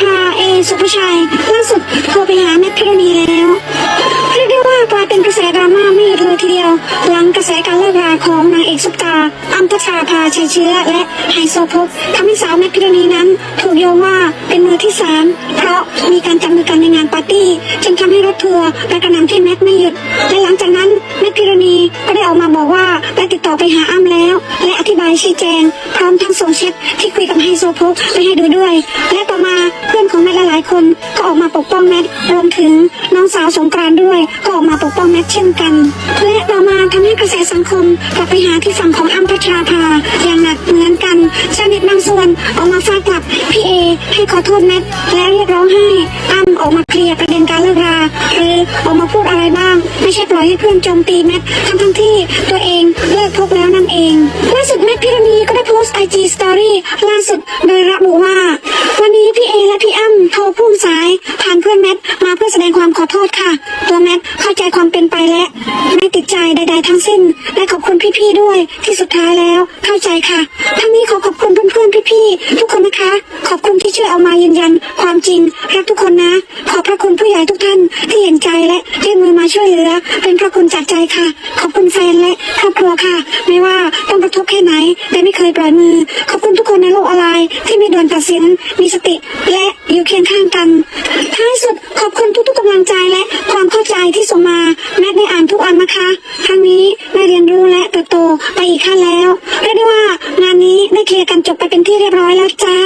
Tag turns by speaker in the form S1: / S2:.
S1: ภาเอสุภชัยล่าสุดโทรไปหาแมทพิรณีแล้วเรียกได้ว่ากลายเป็นกระแสดราม่าไม่หยุดเลยทีเดียว หลังกระแสการเลิกราของนางเอกซุปตา อัมพัชราภาชัยเชื้อและไฮโซโพกทำให้สาวแมทพิรณีนั้น ถูกโยงว่าเป็นมือที่สามเพราะมีการจับมือกันในงานปาร์ตี้จนทำให้รถทัวร์ไปกระนำที่แมทไม่หยุดและหลังจากนั้นแมทพิรณีก็ได้ออกมาบอกว่าได้ติดต่อไปหาอ้ำแล้ว และอธิบายชี้แจง พร้อมทั้งส่งแชทที่คุยกับไฮโซโพกไปให้ดูด้วยายคนก็ออกมาปกป้องแมทรวมถึงน้องสาวสงกรานด้วย ก็ออกมาปกป้องแมทเช่นกันและต่อมาทำให้กระแสสังคมกลับไปหาที่ฝั่งของอ้ำพัชราภาอย่างหนักเหมือนกันชาวเน็ตบางส่วนออกมาฟาดกลับพี่เอให้ขอโทษแมทและเรียกร้องให้อ้ำออกมาเคลียร์ประเด็นการเลิกราหรือออกมาพูดอะไรบ้าง ไม่ใช่ปล่อยให้เพื่อนโจมตีแมททั้งทั้งที่ตัวเองเลิกพบ รี่ล่าสุดโดยระบุว่า วันนี้พี่เอและพี่อ้ำโทรพูดสายผ่านเพื่อนแมท พื่อแสดงความขอโทษค่ะ ตัวแมทเข้าใจความเป็นไปและ ไม่ติดใจใด ๆ ทั้งสิ้น และขอบคุณพี่ๆด้วยที่สุดท้ายแล้ว เข้าใจค่ะทั้งนี้ขอขอบคุณเพื่อนๆพี่ๆทุกคนนะคะ ขอบคุณที่ช่วยเอามายืนยัน ความจริงรักทุกคนนะ ขอบพระคุณผู้ใหญ่ทุกท่าน ที่เห็นใจและยื่นมือมาช่วยเหลือ เป็นพระคุณจากใจค่ะ ขอบคุณแฟนและครอบครัวค่ะ ไม่ว่าต้องกระทบแค่ไหนแต่ไม่เคยปล่อยมือ ขอบคุณทุกคนในโลกออนไลน์ ที่ไม่ด่วนตัดสินมีสติและอยู่เคียงข้างกันท้ายสุดขอบคุณ ใจและความเข้าใจที่ส่งมาแม่ได้อ่านทุกอันนะคะครั้งนี้ได้เรียนรู้และเติบโตไปอีกขั้นแล้วเรียกได้ว่างานนี้ได้เคลียร์กันจบไปเป็นที่เรียบร้อยแล้วจ้า